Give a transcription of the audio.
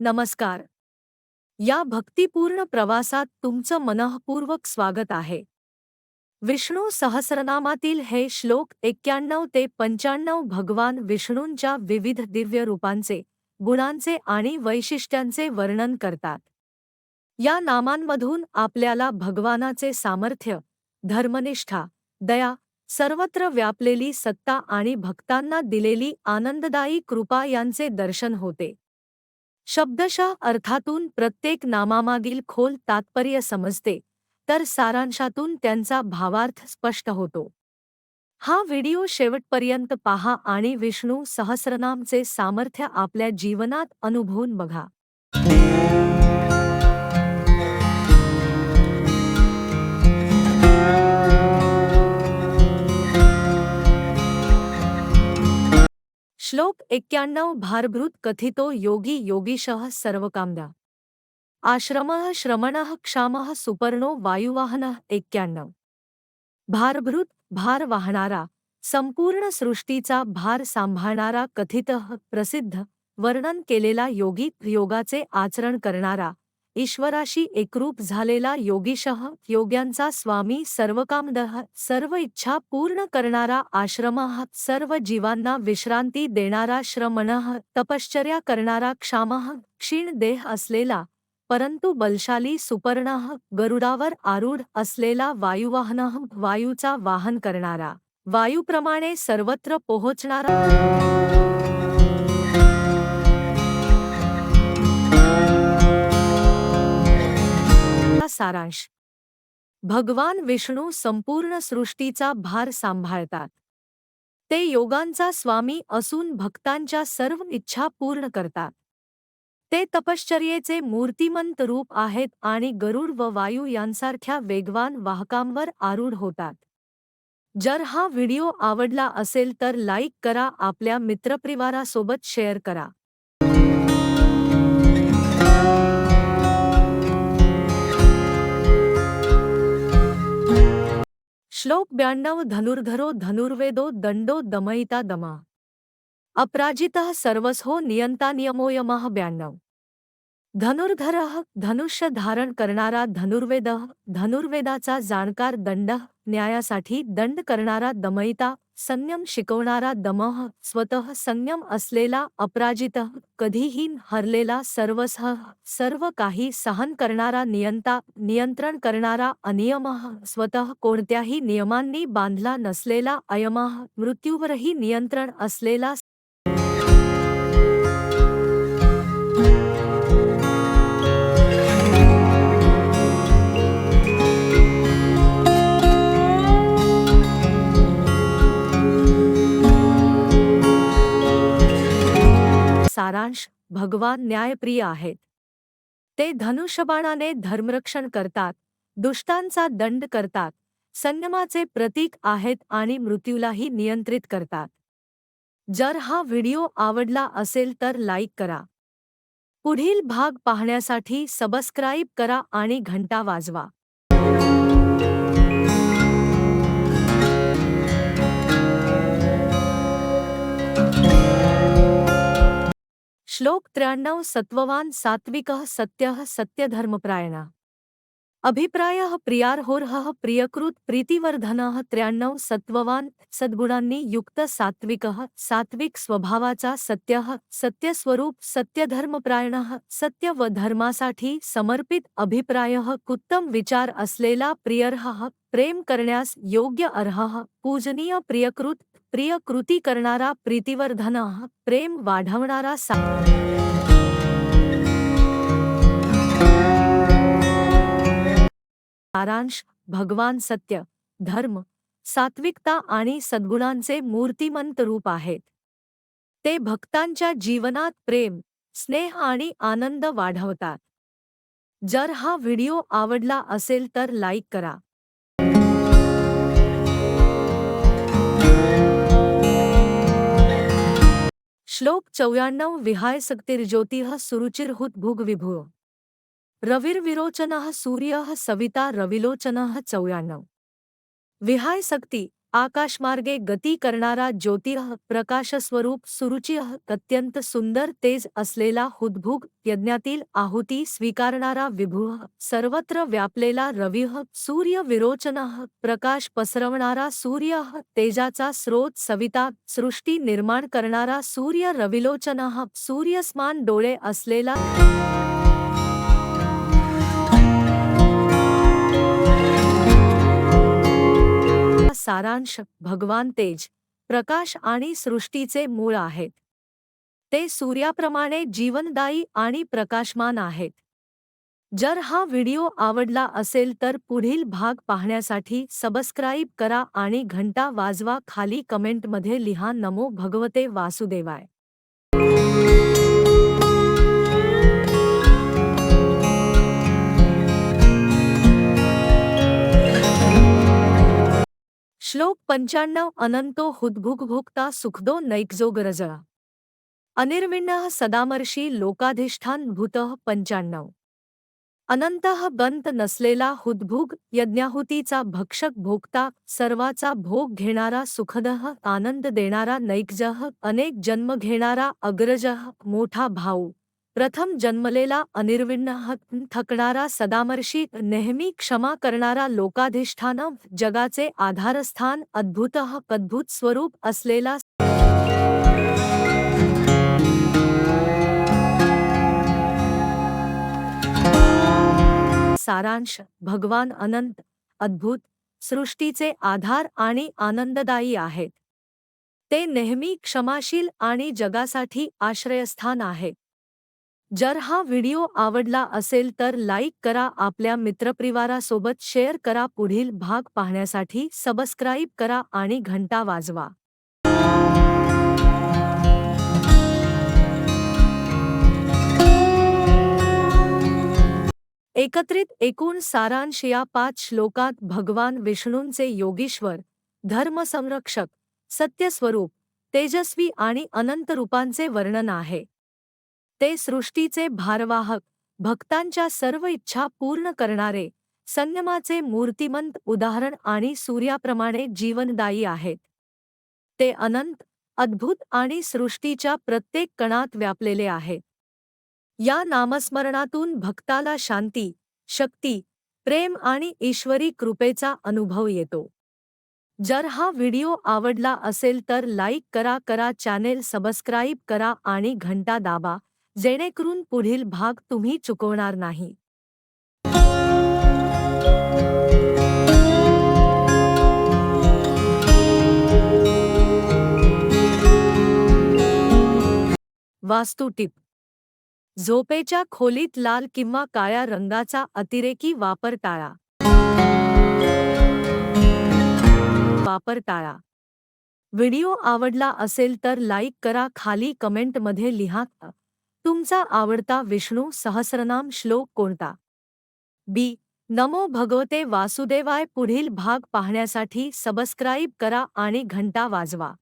नमस्कार. या भक्तिपूर्ण प्रवासात तुमचं मनःपूर्वक स्वागत आहे. विष्णू सहस्रनामातील हे श्लोक एक्क्याण्णव ते पंच्याण्णव भगवान विष्णूंच्या विविध दिव्य रूपांचे गुणांचे आणि वैशिष्ट्यांचे वर्णन करतात. या नामांमधून आपल्याला भगवानाचे सामर्थ्य धर्मनिष्ठा दया सर्वत्र व्यापलेली सत्ता आणि भक्तांना दिलेली आनंददायी कृपा यांचे दर्शन होते. शब्दशः अर्थातून प्रत्येक नामामागील खोल तात्पर्य समजते तर सारांशातून त्यांचा भावार्थ स्पष्ट होतो. हा व्हिडिओ शेवटपर्यंत पहा आणि विष्णू सहस्रनामचे सामर्थ्य आपल्या जीवनात अनुभवून बघा. श्लोक एक्क्याण्णव भारभृत कथितो योगी योगीशः सर्वकामदा आश्रमः श्रमणः क्षाम सुपर्णो वायुवाहनः एक्क्याण्णव। भारभृत भार वाहणारा संपूर्ण सृष्टीचा भार सांभाळणारा कथित प्रसिद्ध वर्णन केलेला योगी योगाचे आचरण करणारा ईश्वराशी एकरूप झालेला योगीशः योग्यांचा स्वामी सर्वकामदह सर्व इच्छा पूर्ण करणारा आश्रमः सर्व जीवांना विश्रांती देणारा श्रमणः तपश्चर्या करणारा क्षामः क्षीण देह असलेला परंतु बलशाली सुपर्णः गरुडावर आरूढ असलेला वायुवाहनः वायूचा वाहन करणारा. वायूप्रमाणे सर्वत्र पोहोचणारा सारांश. भगवान विष्णू संपूर्ण सृष्टीचा भार सांभाळतात. ते योगांचा स्वामी असून भक्तांच्या सर्व इच्छा पूर्ण करतात. ते तपश्चर्येचे मूर्तिमंत रूप आहेत आणि गरुड व वायू यांसारख्या वेगवान वाहकांवर आरूढ होतात. जर हा व्हिडिओ आवडला असेल तर लाईक करा आपल्या मित्रपरिवारासोबत शेअर करा. श्लोक ब्याण्णव धनुर्धरो धनुर्वेदो दंडो दमयिता दमा। अपराजितः सर्वस्हो नियंता नियमोयमः ब्याण्णव। धनुर्धरः धनुष्य धारण करणारा धनुर्वेदः धनुर्वेदाचा जाणकार दंड न्यायासाठी दंड करणारा दमयिता संयम शिकवणारा दमः स्वतः संयम असलेला अपराजितः कधीही हरलेला सर्वसह सर्व काही सहन करणारा नियंता नियंत्रण करणारा अनियमः स्वतः कोणत्याही नियमांनी बांधला नसलेला अयमः मृत्यूवरही नियंत्रण असलेला सारांश भगवान न्यायप्रिय आहेत. ते धनुष्यबाणाने धर्मरक्षण करतात दुष्टांचा दंड करतात संयमाचे प्रतीक आहेत आणि मृत्यूलाही नियंत्रित करतात. जर हा व्हिडिओ आवडला असेल तर लाईक करा. पुढील भाग पाहण्यासाठी सबस्क्राईब करा आणि घंटा वाजवा. श्लोक त्र्याण्णव सत्ववान सात्विकः सत्यः सत्यधर्मप्रायणा. अभिप्रायः प्रियार्होर्हः प्रियकृत प्रीतिवर्धनः त्र्याण्णव सत्ववान सद्गुणांनी युक्त सात्विक सात्विक स्वभावाचा सत्यः सत्यस्वरूप सत्यधर्मप्रायणः सत्य व धर्मासाठी समर्पित अभिप्रायः उत्तम विचार असलेला प्रियर्हः प्रेम करण्यास योग्य अर्हः पूजनीय प्रियकृत प्रिय कृती करणारा प्रीतिवर्धनः प्रेम वाढवणारा सा सारांश भगवान सत्य धर्म सात्विकता आणि सद्गुणांचे मूर्तिमंत रूप आहेत. ते भक्तांच्या जीवनात प्रेम स्नेह आणि आनंद वाढवतात. जर हा व्हिडिओ आवडला असेल तर लाईक करा. श्लोक चौऱ्याण्णव विहाय सक्तिर्ज्योतिः सुरुचिरहुत भुग विभू रविर्विरोचनः सूर्यः सविता रविलोचनः चौऱ्याण्णव विहाय सक्ती आकाशमार्गे गती करणारा ज्योतिः प्रकाशस्वरूप सुरुचिः अत्यंत सुंदर तेज असलेला हुद्भुग यज्ञातील आहुती स्वीकारणारा विभुः सर्वत्र व्यापलेला रविः सूर्यविरोचनः प्रकाश पसरवणारा सूर्य तेजाचा स्रोत सविता सृष्टी निर्माण करणारा सूर्य रविलोचनः सूर्यस्मान डोळे असलेला सारांश भगवान तेज प्रकाश आणि सृष्टीचे मूळ आहेत. ते सूर्याप्रमाणे जीवनदायी आणि प्रकाशमान आहेत. जर हा व्हिडिओ आवडला असेल तर पुढील भाग पाहण्यासाठी सबस्क्राईब करा आणि घंटा वाजवा खाली कमेंटमध्ये लिहा नमो भगवते वासुदेवाय. श्लोक पंच्याण्णव अनंतो हुद्भुगभुक्ता सुखदो नैकजो गरजळा। अनिर्विण्ण सदामर्षी लोकाधिष्ठान भूत पंच्याण्णव अनंतः बंत नसलेला हुद्भुग यज्ञाहुतीचा भक्षक भोगता सर्वाचा भोग घेणारा सुखदः आनंद देणारा नैकजह अनेक जन्म घेणारा अग्रजः मोठा भाऊ। प्रथम जन्मलेला अनिर्विण्ण थकणारा सदामर्षी नेहमी क्षमा करणारा लोकाधिष्ठान जगाचे आधारस्थान अद्भुत अद्भुत स्वरूप असलेला सारांश भगवान अनंत अद्भुत सृष्टीचे आधार आणि आनंददायी आहेत. ते नेहमी क्षमाशील आणि जगासाठी आश्रयस्थान आहेत. जर हा व्हिडिओ आवडला असेल तर लाईक करा आपल्या मित्रपरिवारासोबत शेअर करा पुढील भाग पाहण्यासाठी सबस्क्राईब करा आणि घंटा वाजवा. एकत्रित एकूण सारांश या पाच श्लोकात भगवान विष्णूंचे योगीश्वर धर्मसंरक्षक सत्यस्वरूप तेजस्वी आणि अनंत रूपांचे वर्णन आहे. ते सृष्टीचे भारवाहक भक्तांच्या सर्व इच्छा पूर्ण करणारे संयमाचे मूर्तिमंत उदाहरण आणि सूर्याप्रमाणे जीवनदायी आहेत. ते अनंत अद्भुत आणि सृष्टीच्या प्रत्येक कणात व्यापलेले आहेत. या नामस्मरणातून भक्ताला शांती शक्ती प्रेम आणि ईश्वरी कृपेचा अनुभव येतो. जर हा व्हिडिओ आवडला असेल तर लाईक करा करा चॅनेल सबस्क्राईब करा आणि घंटा दाबा. जेणेकरून पुढील भाग तुम्ही चुकवणार नाही. वास्तू टिप. झोपेच्या खोलीत लाल किंवा काळ्या रंगाचा अतिरेकी वापर टाळा. वापर टाळा. व्हिडिओ आवडला असेल तर लाईक करा खाली कमेंटमध्ये लिहा. तुमचा आवडता विष्णू सहस्रनाम श्लोक कोणता? बी नमो भगवते वासुदेवाय पुढील भाग पाहण्यासाठी सबस्क्राईब करा आणि घंटा वाजवा.